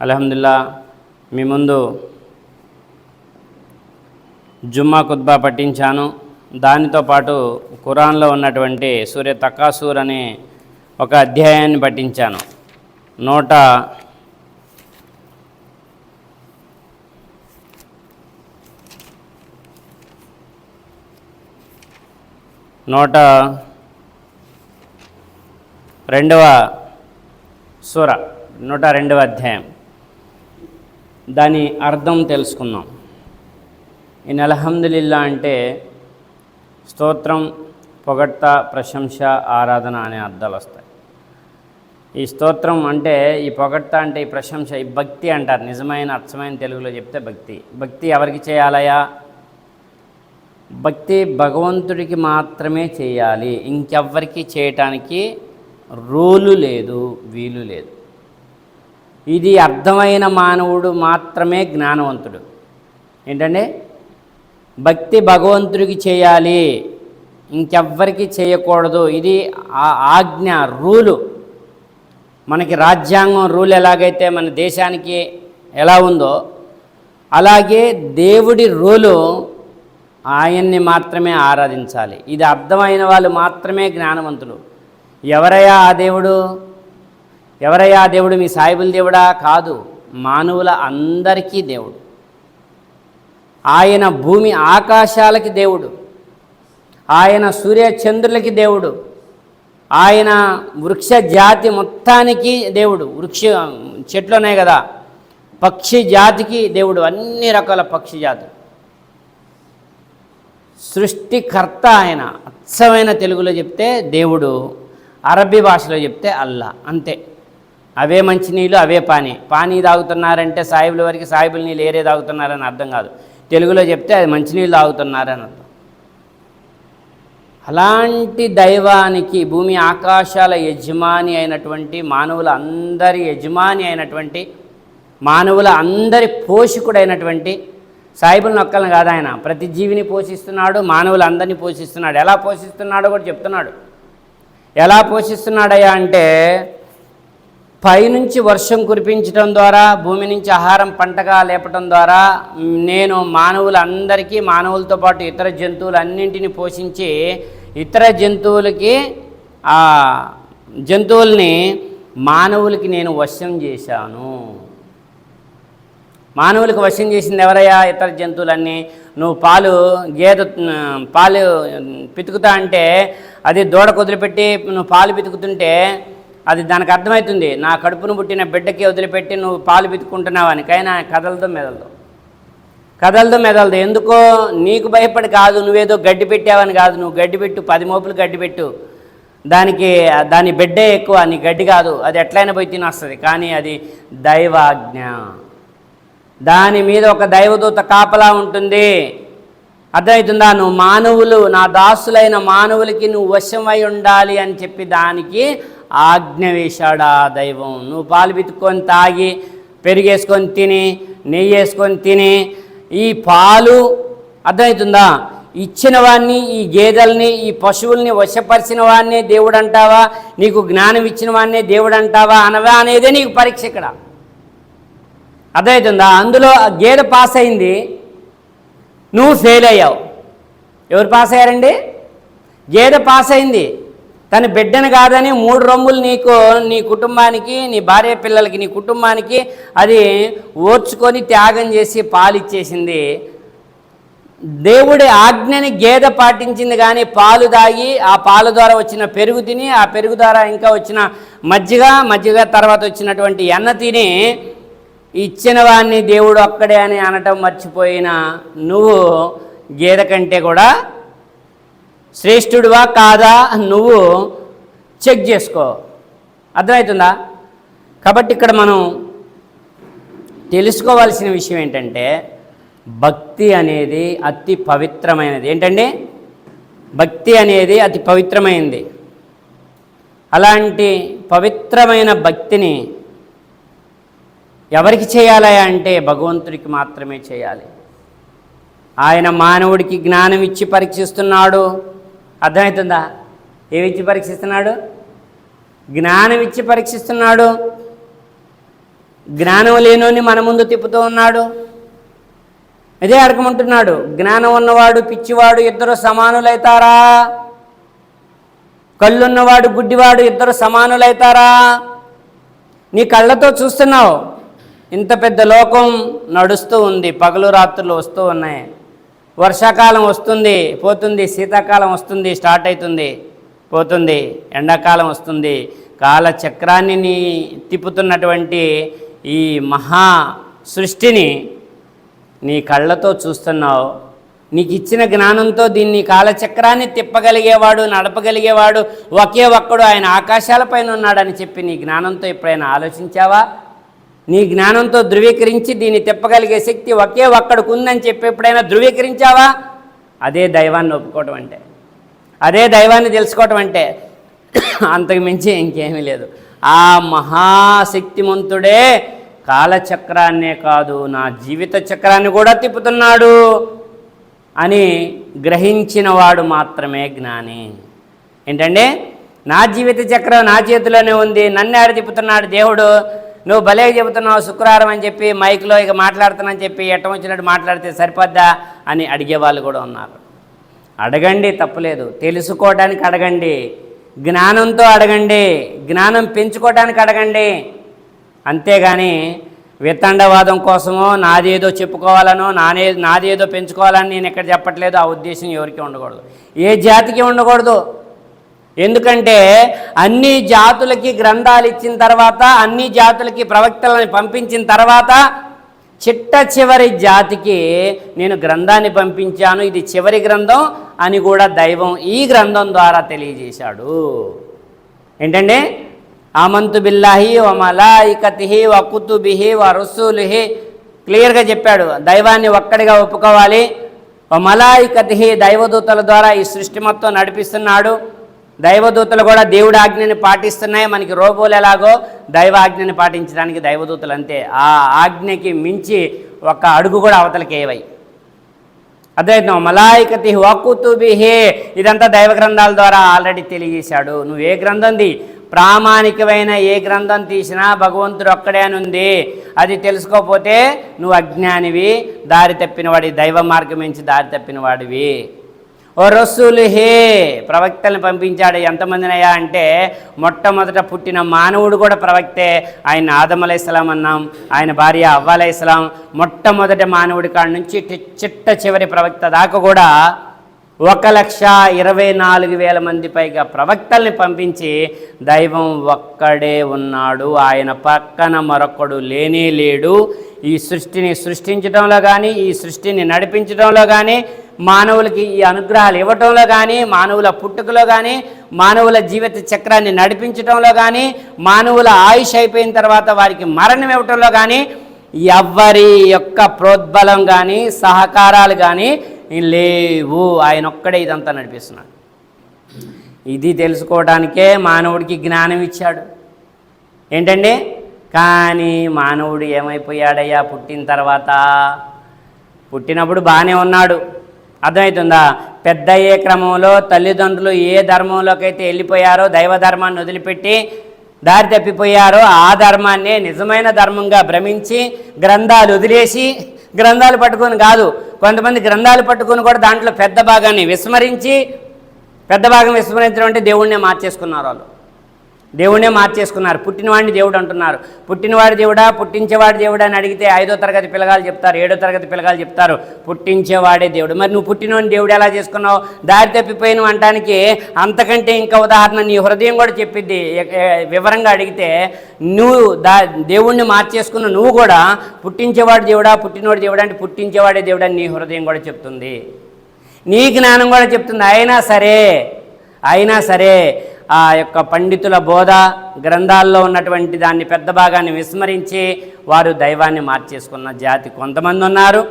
అల్హమ్దుల్లా మీ ముందు జుమ్మా కుత్బా పట్టించాను దానితో పాటు కురాన్లో ఉన్నటువంటి సూర్య తకాసూర్ అనే ఒక అధ్యాయాన్ని పట్టించాను నూట నూట రెండవ సూర నూట రెండవ అధ్యాయం. దాని అర్థం తెలుసుకుందాం. ఇన్ అల్హమ్దులిల్లా అంటే స్తోత్రం పొగట్ట ప్రశంస ఆరాధన అనే అర్థాలు వస్తాయి. ఈ స్తోత్రం అంటే ఈ పొగట్ట అంటే ఈ ప్రశంస ఈ భక్తి అంటారు. నిజమైన అర్థమైన తెలుగులో చెప్తే భక్తి. భక్తి ఎవరికి చేయాలయా భక్తి భగవంతుడికి మాత్రమే చేయాలి. ఇంకెవ్వరికి చేయటానికి రూలు లేదు వీలు లేదు. ఇది అర్థమైన మానవుడు మాత్రమే జ్ఞానవంతుడు. ఏంటంటే భక్తి భగవంతుడికి చేయాలి ఇంకెవ్వరికి చేయకూడదు. ఇది ఆ ఆజ్ఞ రూలు. మనకి రాజ్యాంగం రూల్ ఎలాగైతే మన దేశానికి ఎలా ఉందో అలాగే దేవుడి రూలు ఆయన్ని మాత్రమే ఆరాధించాలి. ఇది అర్థమైన వాళ్ళు మాత్రమే జ్ఞానవంతులు. ఎవరయ్యా ఆ దేవుడు? ఎవరయ్యా దేవుడు? మీ సాయిబుల దేవుడా? కాదు మానవుల అందరికీ దేవుడు. ఆయన భూమి ఆకాశాలకి దేవుడు. ఆయన సూర్య చంద్రులకి దేవుడు. ఆయన వృక్ష జాతి మొత్తానికి దేవుడు. వృక్ష చెట్లు ఉన్నాయి కదా. పక్షి జాతికి దేవుడు. అన్ని రకాల పక్షి జాతి. సృష్టికర్త ఆయన. అచ్చమైన తెలుగులో చెప్తే దేవుడు అరబీ భాషలో చెప్తే అల్లా. అంతే. అవే మంచినీళ్ళు అవే పానీ. పానీ తాగుతున్నారంటే సాయిబుల వరకు సాయిబుల నీళ్ళు ఏరే తాగుతున్నారని అర్థం కాదు. తెలుగులో చెప్తే అది మంచినీళ్ళు తాగుతున్నారని అర్థం. అలాంటి దైవానికి భూమి ఆకాశాల యజమాని అయినటువంటి మానవుల అందరి యజమాని అయినటువంటి మానవుల అందరి పోషకుడైనటువంటి సాయిబుల్ని నొక్కలను కాదు ఆయన. ప్రతి జీవిని పోషిస్తున్నాడు మానవులందరినీ పోషిస్తున్నాడు. ఎలా పోషిస్తున్నాడో కూడా చెప్తున్నాడు. ఎలా పోషిస్తున్నాడయ్యా అంటే పైనుంచి వర్షం కురిపించడం ద్వారా భూమి నుంచి ఆహారం పంటగా లేపటం ద్వారా నేను మానవులందరికీ మానవులతో పాటు ఇతర జంతువులన్నింటినీ పోషించి ఇతర జంతువులకి ఆ జంతువుల్ని మానవులకి నేను వశం చేశాను. మానవులకు వశం చేసింది ఎవరయ్యా ఇతర జంతువులన్నీ? నువ్వు పాలు గేదె పాలు పితుకుతా అంటే అది దూడ కుదిలిపెట్టి నువ్వు పాలు పితుకుతుంటే అది దానికి అర్థమవుతుంది నా కడుపును పుట్టిన బిడ్డకి వదిలిపెట్టి నువ్వు పాలు పితుకుంటున్నావని కానీ కదలదు మెదలదు. కదలదు మెదలదు. ఎందుకో నీకు భయపడి కాదు నువ్వేదో గడ్డి పెట్టావని కాదు. నువ్వు గడ్డి పెట్టు పది మోపులు గడ్డి పెట్టు. దానికి దాని బిడ్డే ఎక్కువ నీ గడ్డి కాదు. అది ఎట్లయినా పోయి తినొస్తుంది. కానీ అది దైవాజ్ఞ. దాని మీద ఒక దైవదూత కాపలా ఉంటుంది. అర్థమవుతుందా నువ్వు మానవులు నా దాసులైన మానవులకి నువ్వు వశమై ఉండాలి అని చెప్పి దానికి ఆజ్ఞ వేశాడు ఆ దైవం? నువ్వు పాలు పితుక్కొని తాగి పెరిగేసుకొని తిని నెయ్యి వేసుకొని తిని ఈ పాలు అర్థమవుతుందా? ఇచ్చిన వాడిని ఈ గేదెల్ని ఈ పశువుల్ని వశపరిచిన వాడినే దేవుడు అంటావా నీకు జ్ఞానం ఇచ్చిన వాడినే దేవుడు అంటావా అనవా అనేదే నీకు పరీక్ష ఇక్కడ. అర్థమవుతుందా? అందులో ఆ గేదె పాస్ అయింది. నువ్వు ఫెయిల్ అయ్యావు. ఎవరు పాస్ అయ్యారండి? గేదె పాస్ అయింది. తన బిడ్డను కాదని మూడు రొమ్ములు నీకు నీ కుటుంబానికి నీ భార్య పిల్లలకి నీ కుటుంబానికి అది ఓర్చుకొని త్యాగం చేసి పాలిచ్చేసింది. దేవుడి ఆజ్ఞని గేద పాటించింది కానీ పాలు తాగి ఆ పాల ద్వారా వచ్చిన పెరుగు తిని ఆ పెరుగు ద్వారా ఇంకా వచ్చిన మజ్జిగ మజ్జిగ తర్వాత వచ్చినటువంటి ఎన్న తిని ఇచ్చిన వాడిని దేవుడు ఒక్కడే అని అనటం మర్చిపోయిన నువ్వు గేద కంటే కూడా శ్రేష్ఠుడివా కాదా నువ్వు చెక్ చేసుకో. అర్థమవుతుందా? కాబట్టి ఇక్కడ మనం తెలుసుకోవాల్సిన విషయం ఏంటంటే భక్తి అనేది అతి పవిత్రమైనది. ఏంటండి? భక్తి అనేది అతి పవిత్రమైనది అలాంటి పవిత్రమైన భక్తిని ఎవరికి చేయాలి అంటే భగవంతుడికి మాత్రమే చేయాలి. ఆయన మానవుడికి జ్ఞానం ఇచ్చి పరీక్షిస్తున్నాడు. అర్థమవుతుందా? ఏమిచ్చి పరీక్షిస్తున్నాడు? జ్ఞానం ఇచ్చి పరీక్షిస్తున్నాడు. జ్ఞానం లేనోని మన ముందు తిప్పుతూ ఉన్నాడు. ఇదే అడగమంటున్నాడు జ్ఞానం ఉన్నవాడు పిచ్చివాడు ఇద్దరు సమానులైతారా? కళ్ళున్నవాడు గుడ్డివాడు ఇద్దరు సమానులైతారా? నీ కళ్ళతో చూస్తున్నావు. ఇంత పెద్ద లోకం నడుస్తూ ఉంది పగలు రాత్రులు వస్తూ ఉన్నాయి. వర్షాకాలం వస్తుంది పోతుంది శీతాకాలం వస్తుంది స్టార్ట్ అవుతుంది పోతుంది ఎండాకాలం వస్తుంది. కాలచక్రాన్ని నీ తిప్పుతున్నటువంటి ఈ మహా సృష్టిని నీ కళ్ళతో చూస్తున్నావు. నీకు ఇచ్చిన జ్ఞానంతో దీన్ని కాలచక్రాన్ని తిప్పగలిగేవాడు నడపగలిగేవాడు ఒకే ఒక్కడు ఆయన ఆకాశాలపైన ఉన్నాడని చెప్పి నీ జ్ఞానంతో ఎప్పుడైనా ఆలోచించావా? నీ జ్ఞానంతో ధృవీకరించి దీన్ని తిప్పగలిగే శక్తి ఒకే ఒక్కడికి ఉందని చెప్పి ఎప్పుడైనా ధృవీకరించావా? అదే దైవాన్ని ఒప్పుకోవటం అంటే. అదే దైవాన్ని తెలుసుకోవటం అంటే. అంతకు మించి ఇంకేమీ లేదు. ఆ మహాశక్తిమంతుడే కాలచక్రాన్నే కాదు నా జీవిత చక్రాన్ని కూడా తిప్పుతున్నాడు అని గ్రహించిన వాడు మాత్రమే జ్ఞాని. ఏంటంటే నా జీవిత చక్రం నా చేతిలోనే ఉంది నన్ను ఆడ తిప్పుతున్నాడు దేవుడు? నువ్వు భలే చెబుతున్నావు శుక్రవారం అని చెప్పి మైక్లో ఇక మాట్లాడుతున్నాని చెప్పి ఎట్టం వచ్చినట్టు మాట్లాడితే సరిపోద్దా అని అడిగేవాళ్ళు కూడా ఉన్నారు. అడగండి తప్పులేదు. తెలుసుకోవడానికి అడగండి. జ్ఞానంతో అడగండి. జ్ఞానం పెంచుకోవడానికి అడగండి. అంతేగాని విత్తండవాదం కోసమో నాదేదో చెప్పుకోవాలనో నానే నాదేదో పెంచుకోవాలని నేను ఎక్కడ చెప్పట్లేదు ఆ ఉద్దేశం ఎవరికి ఉండకూడదు. ఏ జాతికి ఉండకూడదు? ఎందుకంటే అన్ని జాతులకి గ్రంథాలు ఇచ్చిన తర్వాత అన్ని జాతులకి ప్రవక్తలను పంపించిన తర్వాత చిట్ట చివరి జాతికి నేను గ్రంథాన్ని పంపించాను. ఇది చివరి గ్రంథం అని కూడా దైవం ఈ గ్రంథం ద్వారా తెలియజేశాడు. ఏంటండి? ఆమంతు బిల్లాహి ఓ మలాయికతిహి ఓ కుతుబిహి వ రసూలిహి. క్లియర్గా చెప్పాడు. దైవాన్ని ఒక్కడిగా ఒప్పుకోవాలి. ఓ మలాయికతిహి దైవదూతల ద్వారా ఈ సృష్టి మొత్తం నడిపిస్తున్నాడు. దైవదూతలు కూడా దేవుడి ఆజ్ఞని పాటిస్తున్నాయి. మనకి రోబోలు ఎలాగో దైవ ఆజ్ఞని పాటించడానికి దైవదూతలు అంతే. ఆ ఆజ్ఞకి మించి ఒక అడుగు కూడా అవతలకి ఏవై. అద్వైతం మలాయికతి వకుతుబిహే ఇదంతా దైవ గ్రంథాల ద్వారా ఆల్రెడీ తెలియజేశాడు. నువ్వు ఏ గ్రంథంది ప్రామాణికమైన ఏ గ్రంథం తీసినా భగవంతుడు ఒక్కడే అని ఉంది. అది తెలుసుకోకపోతే నువ్వు అజ్ఞానివి దారి తప్పినవాడి దైవ మార్గం నుంచి దారి తప్పినవాడివి. ఓ రస్సులు హే పంపించాడు. ఎంతమందినయ్యా అంటే మొట్టమొదట పుట్టిన మానవుడు కూడా ప్రవక్తే. ఆయన ఆదం అన్నాం ఆయన భార్య అవ్వ అలైస్లాం మొట్టమొదటి మానవుడి కాడ నుంచి చిట్ట చివరి ప్రవక్త దాకా కూడా ఒక లక్ష ఇరవై నాలుగు వేల మంది పైగా ప్రవక్తల్ని పంపించి దైవం ఒక్కడే ఉన్నాడు. ఆయన పక్కన మరొకడు లేనే లేడు. ఈ సృష్టిని సృష్టించడంలో కానీ ఈ సృష్టిని నడిపించడంలో కానీ మానవులకి ఈ అనుగ్రహాలు ఇవ్వటంలో కానీ మానవుల పుట్టుకలో కానీ మానవుల జీవిత చక్రాన్ని నడిపించడంలో కానీ మానవుల ఆయుష్ అయిపోయిన తర్వాత వారికి మరణం ఇవ్వటంలో కానీ ఎవ్వరి యొక్క ప్రోద్బలం కానీ సహకారాలు కానీ లేవు ఆయన ఒక్కడే ఇదంతా నడిపిస్తున్నాడు. ఇది తెలుసుకోవడానికే మానవుడికి జ్ఞానం ఇచ్చాడు. ఏంటండి? కానీ మానవుడు ఏమైపోయాడయ్యా? పుట్టిన తర్వాత. పుట్టినప్పుడు బాగానే ఉన్నాడు. అర్థమవుతుందా పెద్ద ఏ క్రమంలో తల్లిదండ్రులు ఏ ధర్మంలోకైతే వెళ్ళిపోయారో దైవ ధర్మాన్ని వదిలిపెట్టి దారి తప్పిపోయారో ఆ ధర్మాన్నే నిజమైన ధర్మంగా భ్రమించి గ్రంథాలు వదిలేసి గ్రంథాలు పట్టుకొని కాదు కొంతమంది గ్రంథాలు పట్టుకొని కూడా దాంట్లో పెద్ద భాగాన్ని విస్మరించి పెద్ద భాగం విస్మరించడం అంటే దేవుణ్ణే మార్చేసుకున్నారు వాళ్ళు. దేవుణ్ణే మార్చేసుకున్నారు. పుట్టినవాడిని దేవుడు అంటున్నారు. పుట్టినవాడి దేవుడా? పుట్టించేవాడి దేవుడా అని అడిగితే ఐదో తరగతి పిల్లగాలు చెప్తారు ఏడో తరగతి పిల్లగాలు చెప్తారు పుట్టించేవాడే దేవుడు. మరి నువ్వు పుట్టినవాడిని దేవుడు ఎలా చేసుకున్నావు? దారి తప్పిపోయిన అంటానికి అంతకంటే ఇంకా ఉదాహరణ నీ హృదయం కూడా చెప్పిద్ది. వివరంగా అడిగితే నువ్వు దా దేవుణ్ణి మార్చేసుకున్న నువ్వు కూడా పుట్టించేవాడు దేవుడా? పుట్టినవాడు దేవుడా అంటే పుట్టించేవాడే దేవుడా అని నీ హృదయం కూడా చెప్తుంది. నీ జ్ఞానం కూడా చెప్తుంది. అయినా సరే అయినా సరే ఆ యొక్క పండితుల బోధ గ్రంథాల్లో ఉన్నటువంటి దాన్ని పెద్ద భాగాన్ని విస్మరించి వారు దైవాన్ని మార్చేసుకున్న జాతి కొంతమంది ఉన్నారు.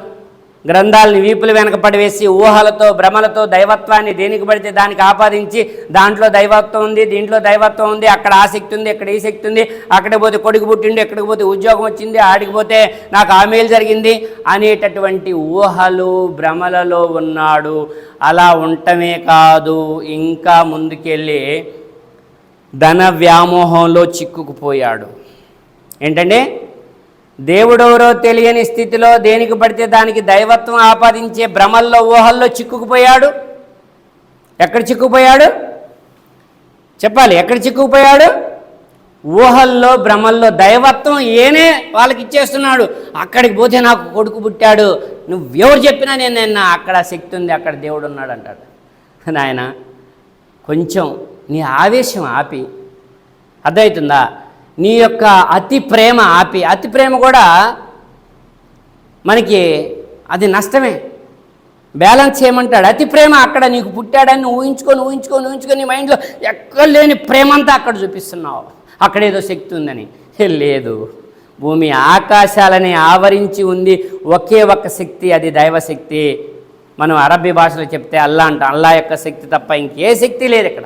గ్రంథాలని వీపులు వెనక పడివేసి ఊహలతో భ్రమలతో దైవత్వాన్ని దేనికి పడితే దానికి ఆపాదించి దాంట్లో దైవత్వం ఉంది దీంట్లో దైవత్వం ఉంది అక్కడ ఆసక్తి ఉంది ఇక్కడ ఈ శక్తి ఉంది అక్కడికి పోతే కొడుకు పుట్టిండు ఎక్కడికి పోతే ఉద్యోగం వచ్చింది ఆడికి పోతే నాకు ఆ మేలు జరిగింది అనేటటువంటి ఊహలు భ్రమలలో ఉన్నాడు. అలా ఉండటమే కాదు ఇంకా ముందుకెళ్ళి ధన వ్యామోహంలో చిక్కుకుపోయాడు. ఏంటంటే దేవుడెవరో తెలియని స్థితిలో దేనికి పడితే దానికి దైవత్వం ఆపాదించే భ్రమల్లో ఊహల్లో చిక్కుకుపోయాడు. ఎక్కడ చిక్కుపోయాడు చెప్పాలి ఎక్కడ చిక్కుకుపోయాడు? ఊహల్లో భ్రమల్లో దైవత్వం ఏనే వాళ్ళకి ఇచ్చేస్తున్నాడు. అక్కడికి పోతే నాకు కొడుకు పుట్టాడు. నువ్వెవరు చెప్పినా నేను నిన్న అక్కడ శక్తి ఉంది అక్కడ దేవుడు ఉన్నాడు అంటాడు నాయన కొంచెం నీ ఆవేశం ఆపి. అర్థమవుతుందా? నీ యొక్క అతి ప్రేమ ఆపి. అతి ప్రేమ కూడా మనకి అది నష్టమే. బ్యాలెన్స్ చేయమంటాడు. అతి ప్రేమ అక్కడ నీకు పుట్టాడని ఊహించుకొని ఊహించుకొని ఊహించుకొని మైండ్లో ఎక్కడ లేని ప్రేమంతా అక్కడ చూపిస్తున్నావు. అక్కడేదో శక్తి ఉందని. లేదు. భూమి ఆకాశాలని ఆవరించి ఉంది. ఒకే ఒక్క శక్తి అది దైవశక్తి మనం అరబ్బీ భాషలో చెప్తే అల్లా అంట. అల్లా యొక్క శక్తి తప్ప ఇంకే శక్తి లేదు ఇక్కడ.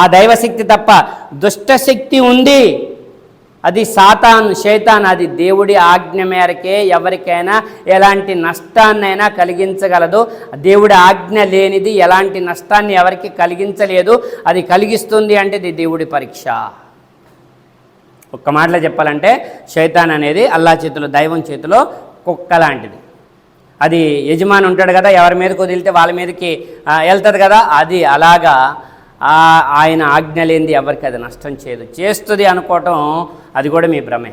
ఆ దైవశక్తి తప్ప దుష్టశక్తి ఉంది. అది సాతాన్ శైతాన్ అది దేవుడి ఆజ్ఞ మేరకే ఎవరికైనా ఎలాంటి నష్టాన్నైనా కలిగించగలదు. దేవుడి ఆజ్ఞ లేనిది ఎలాంటి నష్టాన్ని ఎవరికి కలిగించలేదు. అది కలిగిస్తుంది అంటే ఇది దేవుడి పరీక్ష. ఒక్క మాటలో చెప్పాలంటే శైతాన్ అనేది అల్లా చేతిలో దైవం చేతిలో కుక్క లాంటిది. అది యజమాని ఉంటాడు కదా ఎవరి మీదకి వదిలితే వాళ్ళ మీదకి వెళ్తుంది కదా అది అలాగా ఆయన ఆజ్ఞ లేనిది ఎవరికి అది నష్టం చేయదు. చేస్తుంది అనుకోవటం అది కూడా మీ భ్రమే.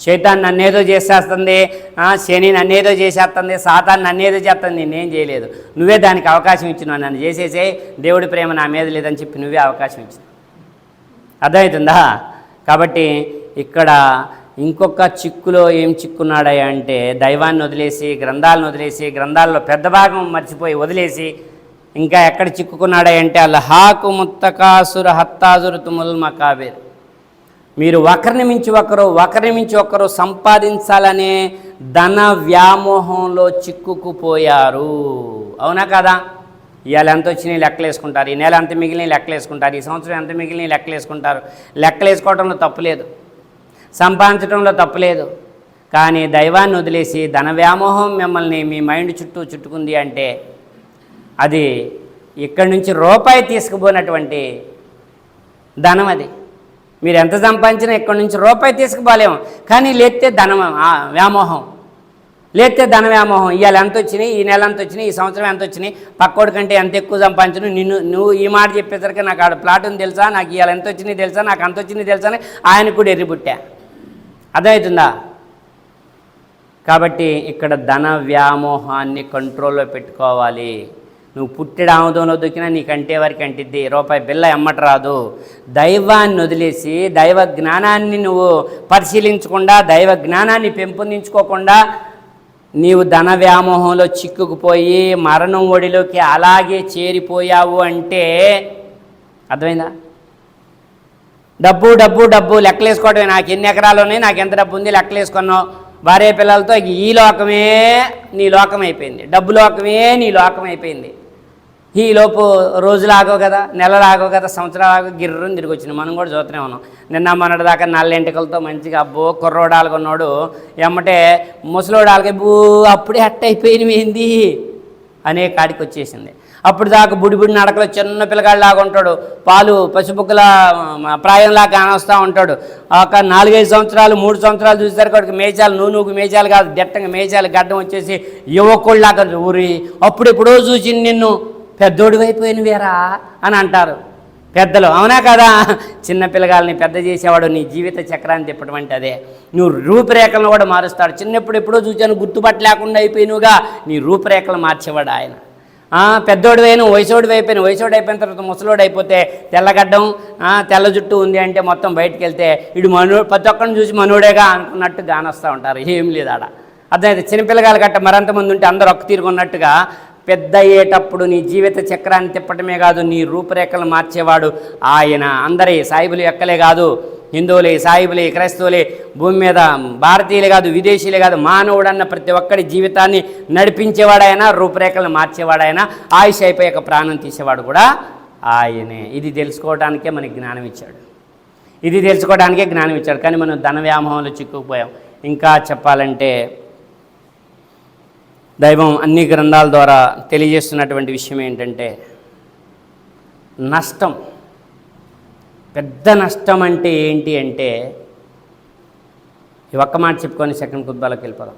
శైతాన్ నన్నేదో చేసేస్తుంది శని నన్నేదో చేసేస్తుంది సాతాన్ నన్నేదో చేస్తుంది నేనేం చేయలేదు. నువ్వే దానికి అవకాశం ఇచ్చినావు నన్ను చేసేసే దేవుడి ప్రేమ నా మీద లేదని చెప్పి నువ్వే అవకాశం ఇచ్చినావు. అర్థమవుతుందా? కాబట్టి ఇక్కడ ఇంకొక చిక్కులో ఏం చిక్కున్నాడా అంటే దైవాన్ని వదిలేసి గ్రంథాలను వదిలేసి గ్రంథాల్లో పెద్ద భాగం మర్చిపోయి వదిలేసి ఇంకా ఎక్కడ చిక్కుకున్నాడా అంటే అల్హాకు ముత్తకాసుర హత్తాజురు తుముల్ మకాబీర్. మీరు ఒకరిని మించి ఒకరు ఒకరిని మించి ఒకరు సంపాదించాలనే ధన వ్యామోహంలో చిక్కుకుపోయారు. అవునా కదా? ఇవాళ ఎంత వచ్చినాయి లెక్కలు వేసుకుంటారు? ఈ నెల ఎంత మిగిలిన లెక్కలు వేసుకుంటారు ఈ సంవత్సరం ఎంత మిగిలిన లెక్కలు వేసుకుంటారు లెక్కలు వేసుకోవడంలో తప్పులేదు సంపాదించడంలో తప్పులేదు కానీ దైవాన్ని వదిలేసి ధన వ్యామోహం మిమ్మల్ని మీ మైండ్ చుట్టూ చుట్టుకుంది అంటే అది ఇక్కడి నుంచి రూపాయి తీసుకుపోయినటువంటి ధనం అది. మీరు ఎంత సంపాదించినా ఇక్కడి నుంచి రూపాయి తీసుకుపోలేము. కానీ లేతే ధనం వ్యామోహం. లేతే ధన వ్యామోహం. ఇవాళ ఎంత వచ్చినాయి ఈ నెల ఎంత వచ్చినాయి ఈ సంవత్సరం ఎంత వచ్చినాయి పక్కోడి కంటే ఎంత ఎక్కువ సంపాదించను నిన్ను నువ్వు ఈ మాట చెప్పేసరికి నాకు ఆడ ప్లాట్ ఉంది తెలుసా నాకు ఇవాళ ఎంత వచ్చినాయి తెలుసా నాకు అంత వచ్చింది తెలుసా అని ఆయనకు కూడా ఎర్రిపుట్టా అర్థమవుతుందా? కాబట్టి ఇక్కడ ధన వ్యామోహాన్ని కంట్రోల్లో పెట్టుకోవాలి. నువ్వు పుట్టిడ ఆముదంలో దొక్కినా నీకంటే వరకు అంటిద్ది? రూపాయి బిల్ల ఎమ్మట రాదు. దైవాన్ని వదిలేసి దైవ జ్ఞానాన్ని నువ్వు పరిశీలించకుండా దైవ జ్ఞానాన్ని పెంపొందించుకోకుండా నీవు ధన వ్యామోహంలో చిక్కుకుపోయి మరణం ఒడిలోకి అలాగే చేరిపోయావు అంటే అర్థమైందా? డబ్బు డబ్బు డబ్బు లెక్కలేసుకోవడమే నాకు ఎన్ని ఎకరాలు ఉన్నాయి? నాకు ఎంత డబ్బు ఉంది? లెక్కలేసుకున్నావు. భార్య పిల్లలతో ఈ లోకమే నీ లోకం అయిపోయింది డబ్బు లోకమే నీ లోకం అయిపోయింది ఈ లోపు రోజులు ఆగవు కదా నెలలు ఆగవు కదా సంవత్సరాలు ఆగో గిర్రం తిరిగి వచ్చినాయి మనం కూడా చూస్తూనే ఉన్నాం. నిన్న మొన్నటి దాకా నల్లెంటికలతో మంచిగా అబ్బో కుర్రోడాలు ఉన్నాడు ఎమ్మటే ముసలోడాలకి బూ అప్పుడే అట్ట అయిపోయినవి అనే కాడికి వచ్చేసింది. అప్పుడు దాకా బుడిబుడి నడకలో చిన్న పిల్లగాడిలాగా ఉంటాడు. పాలు పసుపుక్కల ప్రాయంలా కానొస్తూ ఉంటాడు. ఒక నాలుగైదు సంవత్సరాలు మూడు సంవత్సరాలు చూసేసరికి వాడికి మేచాలు నువ్వు నువ్వు మేచాలు కాదు దట్టంగా మేచాలు గడ్డం వచ్చేసి యువకుళ్ళలాగా ఊరి అప్పుడెప్పుడో చూసి నిన్ను. పెద్దోడివైపోయిన వేరా అని అంటారు. పెద్దలు అవునా కదా? చిన్న పిల్లగాల్ని పెద్ద చేసేవాడు నీ జీవిత చక్రాన్ని తిప్పడం అంటే అదే. నువ్వు రూపురేఖలను కూడా మారుస్తాడు. చిన్నప్పుడు ఎప్పుడో చూచాను గుర్తుపట్టలేకుండా లేకుండా నీ రూపురేఖలు మార్చేవాడు ఆయన. ఆ, పెద్దోడు అయిన వయసోడు అయిపోయిన వయసోడు అయిపోయిన తర్వాత ముసలోడు అయిపోతే తెల్లగడ్డం తెల్ల జుట్టు ఉంది అంటే మొత్తం బయటకు వెళ్తే ఇడు మనో ప్రతి ఒక్కరిని చూసి మనోడేగా అనుకున్నట్టు గానొస్తూ ఉంటారు. ఏం లేదు ఆడ అర్థమైతే చిన్నపిల్లగాలు గట్ట మరంతమంది ఉంటే అందరూ ఒక్క తీరుకున్నట్టుగా పెద్ద అయ్యేటప్పుడు నీ జీవిత చక్రాన్ని తిప్పటమే కాదు నీ రూపురేఖలు మార్చేవాడు ఆయన. అందరి సాయిబులు ఎక్కలే కాదు. హిందువులే సాయిబులే క్రైస్తవులే భూమి మీద భారతీయులే కాదు విదేశీయులే కాదు మానవుడన్న ప్రతి ఒక్కడి జీవితాన్ని నడిపించేవాడైనా రూపురేఖలను మార్చేవాడైనా ఆయుష్ అయిపోయాక ప్రాణం తీసేవాడు కూడా ఆయనే. ఇది తెలుసుకోవడానికే మనకి జ్ఞానం ఇచ్చాడు. ఇది తెలుసుకోవడానికే జ్ఞానం ఇచ్చాడు. కానీ మనం ధన వ్యామోహంలో చిక్కుకుపోయాం. ఇంకా చెప్పాలంటే దైవం అన్ని గ్రంథాల ద్వారా తెలియజేస్తున్నటువంటి విషయం ఏంటంటే నష్టం. పెద్ద నష్టం అంటే ఏంటి అంటే ఈ ఒక్క మాట చెప్పుకొని సెకండ్ కుద్బాలకు వెళ్ళిపోదాం.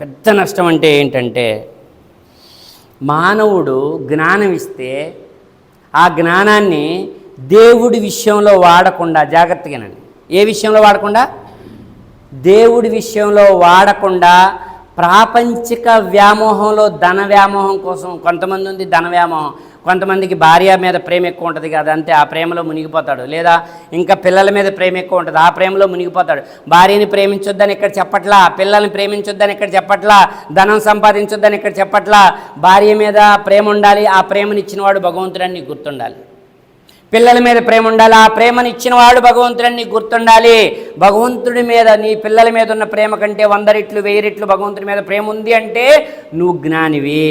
పెద్ద నష్టం అంటే ఏంటంటే మానవుడు జ్ఞానం ఇస్తే ఆ జ్ఞానాన్ని దేవుడి విషయంలో వాడకుండా జాగ్రత్తగానండి. ఏ విషయంలో వాడకుండా? దేవుడి విషయంలో వాడకుండా ప్రాపంచిక వ్యామోహంలో ధన వ్యామోహం కోసం కొంతమంది ఉంది ధన వ్యామోహం. కొంతమందికి భార్య మీద ప్రేమ ఎక్కువ ఉంటుంది కదా అంతే ఆ ప్రేమలో మునిగిపోతాడు. లేదా ఇంకా పిల్లల మీద ప్రేమ ఎక్కువ ఉంటుంది ఆ ప్రేమలో మునిగిపోతాడు. భార్యని ప్రేమించొద్దని ఇక్కడ చెప్పట్లా? పిల్లల్ని ప్రేమించొద్దని ఇక్కడ చెప్పట్లా? ధనం సంపాదించొద్దని ఇక్కడ చెప్పట్లా? భార్య మీద ప్రేమ ఉండాలి ఆ ప్రేమనిచ్చినవాడు భగవంతుడని గుర్తుండాలి. పిల్లల మీద ప్రేమ ఉండాలి? ఆ ప్రేమను ఇచ్చినవాడు భగవంతుడని నీకు గుర్తుండాలి. భగవంతుడి మీద నీ పిల్లల మీద ఉన్న ప్రేమ కంటే వంద రెట్లు వెయ్యి రెట్లు భగవంతుడి మీద ప్రేమ ఉంది అంటే నువ్వు జ్ఞానివి.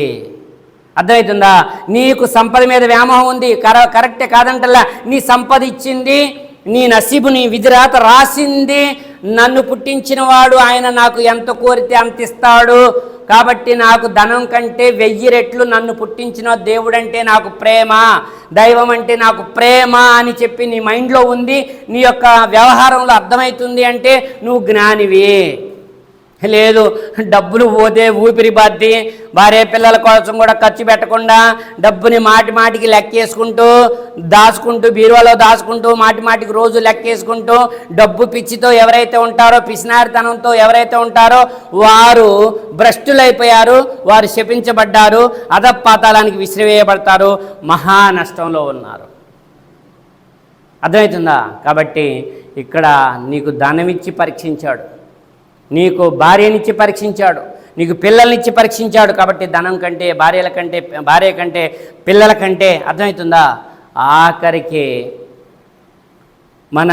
అర్థమవుతుందా? నీకు సంపద మీద వ్యామోహం ఉంది. కర కరెక్టే కాదంటల్లా. నీ సంపద ఇచ్చింది నీ నసీబు నీ విధిరాత రాసింది. నన్ను పుట్టించిన వాడు ఆయన నాకు ఎంత కోరితే అంత ఇస్తాడు. కాబట్టి నాకు ధనం కంటే వెయ్యి రెట్లు నన్ను పుట్టించిన దేవుడంటే నాకు ప్రేమ. దైవం అంటే నాకు ప్రేమ అని చెప్పి నీ మైండ్లో ఉంది. నీ యొక్క వ్యవహారంలో అర్థమవుతుంది అంటే నువ్వు జ్ఞానివి. లేదు డబ్బులు పోతే ఊపిరి బద్ది భార్య పిల్లల కోసం కూడా ఖర్చు పెట్టకుండా డబ్బుని మాటి మాటికి లెక్కేసుకుంటూ దాచుకుంటూ బీరువాలో దాచుకుంటూ మాటి మాటికి రోజు లెక్కేసుకుంటూ డబ్బు పిచ్చితో ఎవరైతే ఉంటారో పిసినారితనంతో ఎవరైతే ఉంటారో వారు భ్రష్టులైపోయారు వారు శపించబడ్డారు అధపాతాలానికి విసిరివేయబడతారు మహా నష్టంలో ఉన్నారు. అర్థమవుతుందా? కాబట్టి ఇక్కడ నీకు ధనమిచ్చి పరీక్షించాడు. నీకు భార్యనిచ్చి పరీక్షించాడు నీకు పిల్లల్నిచ్చి పరీక్షించాడు కాబట్టి ధనం కంటే భార్యల కంటే భార్య కంటే పిల్లల కంటే అర్థమవుతుందా? ఆఖరికి మన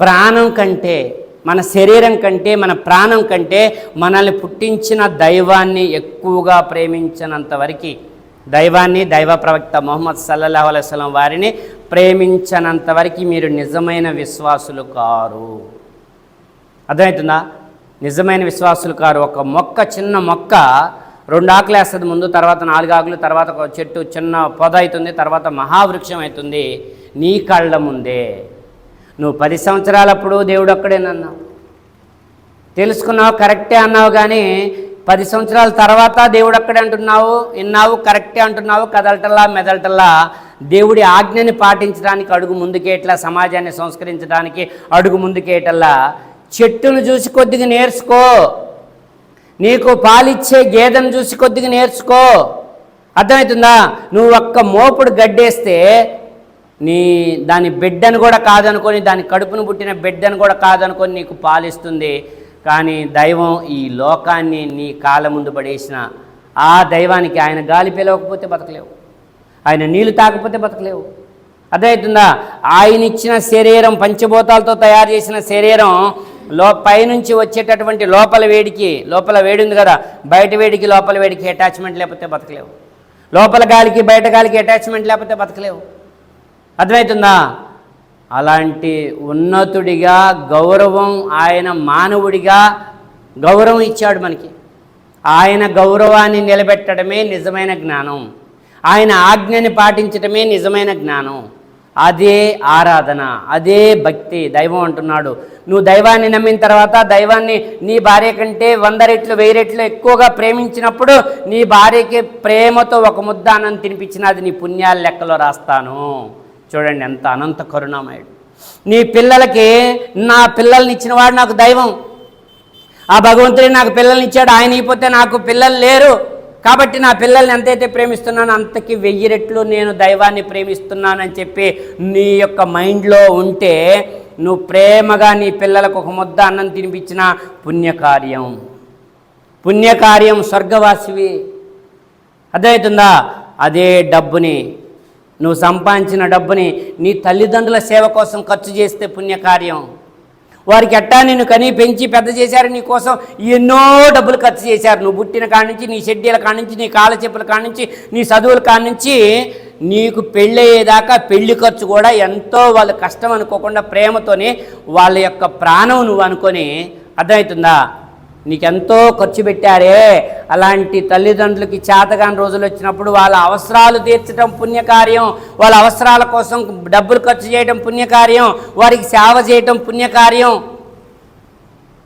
ప్రాణం కంటే మన శరీరం కంటే మన ప్రాణం కంటే మనల్ని పుట్టించిన దైవాన్ని ఎక్కువగా ప్రేమించినంత వరకు దైవాన్ని దైవ ప్రవక్త మొహమ్మద్ సల్లల్లాహు అలైవలం వారిని ప్రేమించనంత వరకు మీరు నిజమైన విశ్వాసులు కారు. అర్థమవుతుందా? నిజమైన విశ్వాసులు కారు. ఒక మొక్క చిన్న మొక్క రెండు ఆకులు వేస్తుంది ముందు తర్వాత నాలుగు ఆకులు తర్వాత ఒక చెట్టు చిన్న పొద అవుతుంది తర్వాత మహావృక్షం అవుతుంది. నీ కళ్ళ ముందే. నువ్వు పది సంవత్సరాలప్పుడు దేవుడు ఒక్కడేనన్నావు తెలుసుకున్నావు కరెక్టే అన్నావు కానీ పది సంవత్సరాల తర్వాత దేవుడు అక్కడే అంటున్నావు విన్నావు కరెక్టే అంటున్నావు కదలటల్లా మెదలటల్లా దేవుడి ఆజ్ఞని పాటించడానికి అడుగు ముందుకేట్లా సమాజాన్ని సంస్కరించడానికి అడుగు ముందుకేటల్లా చెట్టును చూసి కొద్దిగా నేర్చుకో. నీకు పాలిచ్చే గేదెను చూసి కొద్దిగా నేర్చుకో. అర్థమవుతుందా? నువ్వు ఒక్క మోపుడు గడ్డేస్తే నీ దాని బిడ్డను కూడా కాదనుకొని దాని కడుపును పుట్టిన బిడ్డను కూడా కాదనుకొని నీకు పాలిస్తుంది. కానీ దైవం ఈ లోకాన్ని నీ కాళ్ళ ముందు పడేసిన ఆ దైవానికి ఆయన గాలి పిలవకపోతే బతకలేవు. ఆయన నీళ్ళు తాకపోతే బతకలేవు. అర్థమవుతుందా? ఆయన ఇచ్చిన శరీరం పంచభూతాలతో తయారు చేసిన శరీరం లో పైనుంచి వచ్చేటటువంటి లోపల వేడికి లోపల వేడి ఉంది కదా బయట వేడికి లోపల వేడికి అటాచ్మెంట్ లేకపోతే బతకలేవు. లోపల గాలికి బయట గాలికి అటాచ్మెంట్ లేకపోతే బతకలేవు. అర్థమవుతుందా? అలాంటి ఉన్నతుడిగా గౌరవం ఆయన మానవుడిగా గౌరవం ఇచ్చాడు మనకి. ఆయన గౌరవాన్ని నిలబెట్టడమే నిజమైన జ్ఞానం. ఆయన ఆజ్ఞని పాటించడమే నిజమైన జ్ఞానం. అదే ఆరాధన అదే భక్తి దైవం అంటున్నాడు. నువ్వు దైవాన్ని నమ్మిన తర్వాత దైవాన్ని నీ భార్య కంటే వంద రెట్లు వెయ్యి రెట్లు ఎక్కువగా ప్రేమించినప్పుడు నీ భార్యకి ప్రేమతో ఒక ముద్ద అన్నం తినిపించిన అది నీ పుణ్యాల లెక్కలో రాస్తాను. చూడండి ఎంత అనంత కరుణామయుడు. నీ పిల్లలకి నా పిల్లల్ని ఇచ్చినవాడు నాకు దైవం. ఆ భగవంతుడే నాకు పిల్లల్ని ఇచ్చాడు ఆయన అయిపోతే నాకు పిల్లలు లేరు. కాబట్టి నా పిల్లల్ని ఎంతైతే ప్రేమిస్తున్నానో అంతకి వెయ్యి రెట్లు నేను దైవాన్ని ప్రేమిస్తున్నానని చెప్పి నీ యొక్క మైండ్లో ఉంటే నువ్వు ప్రేమగా నీ పిల్లలకు ఒక ముద్ద అన్నం తినిపించిన పుణ్యకార్యం. పుణ్యకార్యం స్వర్గవాసివి. అర్థమవుతుందా? అదే డబ్బుని. నువ్వు సంపాదించిన డబ్బుని నీ తల్లిదండ్రుల సేవ కోసం ఖర్చు చేస్తే పుణ్యకార్యం. వారికి ఎట్టా నిన్ను కని పెంచి పెద్ద చేశారు నీ కోసం ఎన్నో డబ్బులు ఖర్చు చేశారు. నువ్వు పుట్టిన కాడి నుంచి నీ షెడ్యూల కాడి నుంచి నీ కాళ్ళ చెప్పుల కాడి నుంచి నీ చదువుల కాడి నుంచి నీకు పెళ్ళయ్యేదాకా పెళ్ళి ఖర్చు కూడా ఎంతో వాళ్ళు కష్టం అనుకోకుండా ప్రేమతోనే వాళ్ళ యొక్క ప్రాణం నువ్వు అనుకొని అర్థమవుతుందా? నీకెంతో ఖర్చు పెట్టారే. అలాంటి తల్లిదండ్రులకి చేతగాని రోజులు వచ్చినప్పుడు వాళ్ళ అవసరాలు తీర్చడం పుణ్యకార్యం వాళ్ళ అవసరాల కోసం డబ్బులు ఖర్చు చేయడం పుణ్యకార్యం వారికి సేవ చేయటం పుణ్యకార్యం.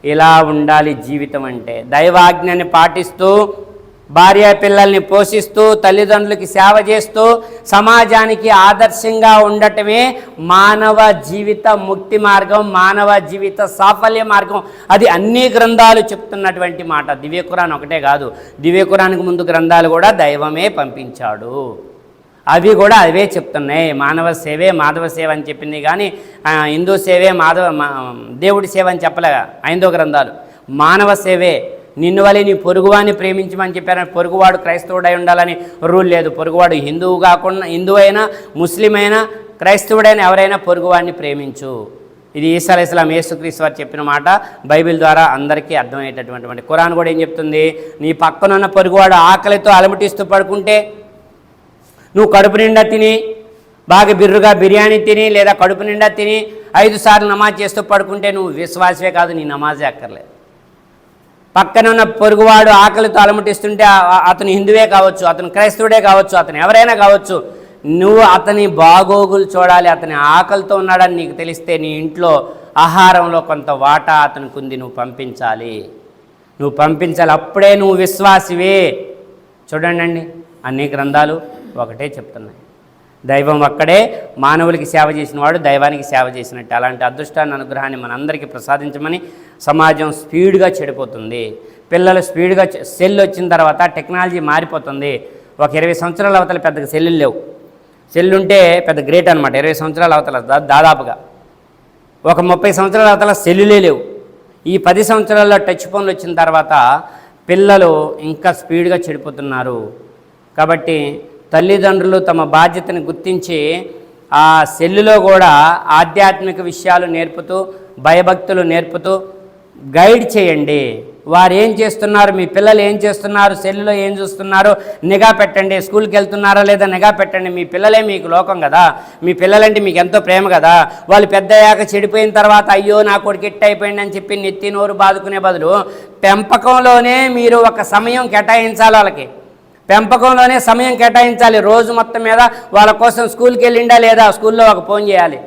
ఇలా ఉండాలి జీవితం అంటే. దైవాజ్ఞని పాటిస్తూ భార్య పిల్లల్ని పోషిస్తూ తల్లిదండ్రులకి సేవ చేస్తూ సమాజానికి ఆదర్శంగా ఉండటమే మానవ జీవిత ముక్తి మార్గం మానవ జీవిత సాఫల్య మార్గం. అది అన్ని గ్రంథాలు చెప్తున్నటువంటి మాట. దివ్యకురాన్ ఒకటే కాదు. దివ్యకురానికి ముందు గ్రంథాలు కూడా దైవమే పంపించాడు. అవి కూడా అవే చెప్తున్నాయి. మానవ సేవే మాధవ సేవ అని చెప్పింది కానీ హిందూ సేవే మాధవ దేవుడి సేవ అని చెప్పలేగా ఐందో గ్రంథాలు. మానవ సేవే నిన్ను వలె నీ పొరుగువాని ప్రేమించమని చెప్పారు. పొరుగువాడు క్రైస్తవుడై ఉండాలని రూల్ లేదు. పొరుగువాడు హిందువు కాకుండా హిందువు అయినా ముస్లిం అయినా క్రైస్తవుడైనా ఎవరైనా పొరుగువాడిని ప్రేమించు. ఇది ఈసా ఇస్లాం యేసుక్రీస్తు వారు చెప్పిన మాట. బైబిల్ ద్వారా అందరికీ అర్థమయ్యేటటువంటి ఖురాన్ కూడా ఏం చెప్తుంది? నీ పక్కనున్న పొరుగువాడు ఆకలితో అలమటిస్తూ పడుకుంటే నువ్వు కడుపు నిండా తిని బాగా బిర్రుగా బిర్యానీ తిని లేదా కడుపు నిండా తిని ఐదు సార్లు నమాజ్ చేస్తూ పడుకుంటే నువ్వు విశ్వాసే కాదు నీ నమాజే అక్కర్లేదు. పక్కనున్న పొరుగువాడు ఆకలితో అలమటిస్తుంటే అతను హిందువే కావచ్చు అతను క్రైస్తవుడే కావచ్చు అతను ఎవరైనా కావచ్చు నువ్వు అతని బాగోగులు చూడాలి అతని ఆకలితో ఉన్నాడని నీకు తెలిస్తే నీ ఇంట్లో ఆహారంలో కొంత వాటా అతనికి ఉంది నువ్వు పంపించాలి. నువ్వు పంపించాలి అప్పుడే నువ్వు విశ్వాసివే. చూడండి అండి అన్ని గ్రంథాలు ఒకటే చెప్తున్నాయి. దైవం ఒక్కడే మానవులకి సేవ చేసిన వాడు దైవానికి సేవ చేసినట్టు. అలాంటి అదృష్టాన్ని అనుగ్రహాన్ని మనందరికీ ప్రసాదించమని సమాజం స్పీడ్గా చెడిపోతుంది. పిల్లలు స్పీడ్గా సెల్ వచ్చిన తర్వాత టెక్నాలజీ మారిపోతుంది. ఒక ఇరవై సంవత్సరాల అవతల పెద్దగా సెల్లులు లేవు. సెల్ ఉంటే పెద్ద గ్రేట్ అనమాట ఇరవై సంవత్సరాల అవతల దాదాపుగా. ఒక ముప్పై సంవత్సరాల అవతల సెల్లులే లేవు. ఈ పది సంవత్సరాల్లో టచ్ ఫోన్లు వచ్చిన తర్వాత పిల్లలు ఇంకా స్పీడ్గా చెడిపోతున్నారు. కాబట్టి తల్లిదండ్రులు తమ బాధ్యతను గుర్తించి ఆ సెల్లులో కూడా ఆధ్యాత్మిక విషయాలు నేర్పుతూ భయభక్తులు నేర్పుతూ గైడ్ చేయండి. వారు ఏం చేస్తున్నారు? మీ పిల్లలు ఏం చేస్తున్నారు? సెల్లులో ఏం చూస్తున్నారు? నిఘా పెట్టండి. స్కూల్కి వెళ్తున్నారా లేదా నిఘా పెట్టండి. మీ పిల్లలే మీకు లోకం కదా. మీ పిల్లలంటే మీకు ఎంతో ప్రేమ కదా. వాళ్ళు పెద్ద అయ్యాక చెడిపోయిన తర్వాత అయ్యో నా కొడుకు ఇట్ట అయిపోయింది అని చెప్పి నెత్తి నోరు బాదుకునే బదులు పెంపకంలోనే మీరు ఒక సమయం కేటాయించాలి వాళ్ళకి. పెంపకంలోనే సమయం కేటాయించాలి. రోజు మొత్తం మీద వాళ్ళ కోసం స్కూల్కి వెళ్ళిండా లేదా? స్కూల్లో ఒక ఫోన్ చేయాలి.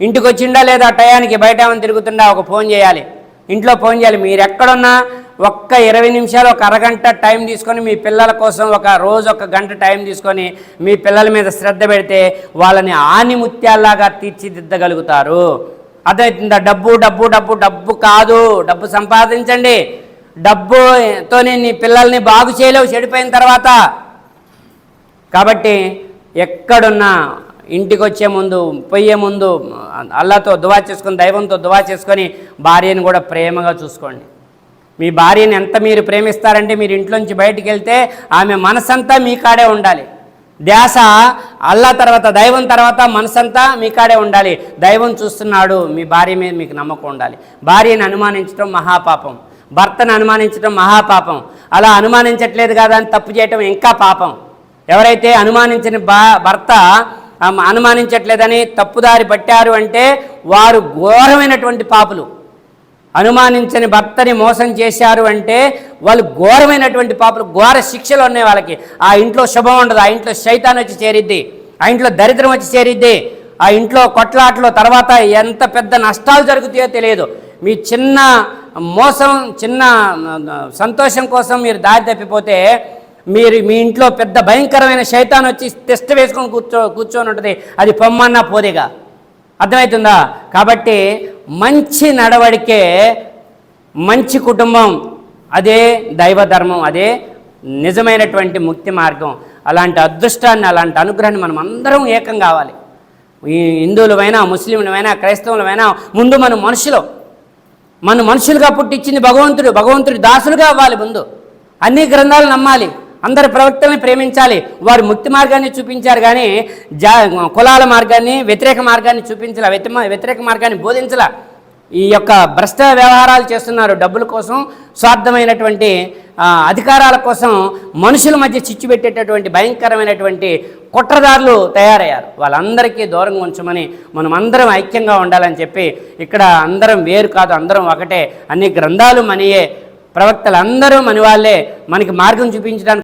ఇంటికి వచ్చిండా లేదా? టయానికి బయట ఏమైనా తిరుగుతుండా? ఒక ఫోన్ చేయాలి. ఇంట్లో ఫోన్ చేయాలి. మీరు ఎక్కడున్నా ఒక్క ఇరవై నిమిషాలు ఒక అరగంట టైం తీసుకొని మీ పిల్లల కోసం ఒక రోజు ఒక గంట టైం తీసుకొని మీ పిల్లల మీద శ్రద్ధ పెడితే వాళ్ళని ఆనిముత్యాల్లాగా తీర్చిదిద్దగలుగుతారు. అదే డబ్బు డబ్బు డబ్బు డబ్బు కాదు. డబ్బు సంపాదించండి. డబ్బుతోనే నీ పిల్లల్ని బాగు చేయలేవు చెడిపోయిన తర్వాత. కాబట్టి ఎక్కడున్నా ఇంటికి వచ్చే ముందు పోయే ముందు అల్లాతో దువా చేసుకొని దైవంతో దువా చేసుకొని భార్యను కూడా ప్రేమగా చూసుకోండి. మీ భార్యని ఎంత మీరు ప్రేమిస్తారంటే మీరు ఇంట్లోంచి బయటికి వెళ్తే ఆమె మనసంతా మీ కాడే ఉండాలి. ధ్యాస అల్లా తర్వాత దైవం తర్వాత మనసంతా మీ కాడే ఉండాలి. దైవం చూస్తున్నాడు మీ భార్య మీద మీకు నమ్మకం ఉండాలి. భార్యను అనుమానించడం మహాపాపం. భర్తను అనుమానించడం మహాపాపం. అలా అనుమానించట్లేదు కదా అని తప్పు చేయటం ఇంకా పాపం. ఎవరైతే అనుమానించిన భర్త అనుమానించట్లేదని తప్పుదారి పట్టారు అంటే వారు ఘోరమైనటువంటి పాపులు. అనుమానించని భర్తని మోసం చేశారు అంటే వాళ్ళు ఘోరమైనటువంటి పాపలు ఘోర శిక్షలు ఉన్నాయి వాళ్ళకి. ఆ ఇంట్లో శుభం ఉండదు ఆ ఇంట్లో శైతాన్ వచ్చి చేరిద్ది ఆ ఇంట్లో దరిద్రం వచ్చి చేరిద్ది. ఆ ఇంట్లో కొట్లాటలో తర్వాత ఎంత పెద్ద నష్టాలు జరుగుతాయో తెలియదు. మీ చిన్న మోసం చిన్న సంతోషం కోసం మీరు దారి తప్పిపోతే మీరు మీ ఇంట్లో పెద్ద భయంకరమైన శైతాన్ వచ్చి టెస్ట్ వేసుకొని కూర్చో కూర్చొని ఉంటుంది. అది పొమ్మన్నా పోదేగా. అర్థమవుతుందా? కాబట్టి మంచి నడవడికే మంచి కుటుంబం అదే దైవ ధర్మం అదే నిజమైనటువంటి ముక్తి మార్గం. అలాంటి అదృష్టాన్ని అలాంటి అనుగ్రహాన్ని మనం అందరం ఏకం కావాలి. ఈ హిందువులమైనా ముస్లింలమైనా క్రైస్తవులమైనా ముందు మనం మనుషులు. మన మనుషులుగా పుట్టించింది భగవంతుడు. భగవంతుడి దాసులుగా అవ్వాలి ముందు. అన్ని గ్రంథాలు నమ్మాలి. అందరి ప్రవక్తల్ని ప్రేమించాలి. వారు ముక్తి మార్గాన్ని చూపించారు కానీ జా కులాల మార్గాన్ని వ్యతిరేక మార్గాన్ని చూపించాల వ్యతిరేక మార్గాన్ని బోధించాల. ఈ యొక్క భ్రష్ట వ్యవహారాలు చేస్తున్నారు డబ్బుల కోసం స్వార్థమైనటువంటి అధికారాల కోసం మనుషుల మధ్య చిచ్చు పెట్టేటటువంటి భయంకరమైనటువంటి కుట్రదారులు తయారయ్యారు. వాళ్ళందరికీ దూరంగా ఉంచమని మనం అందరం ఐక్యంగా ఉండాలని చెప్పి ఇక్కడ అందరం వేరు కాదు అందరం ఒకటే. అన్ని గ్రంథాలు మనయే. ప్రవక్తలందరూ మన వాళ్ళే మనకి మార్గం చూపించడానికి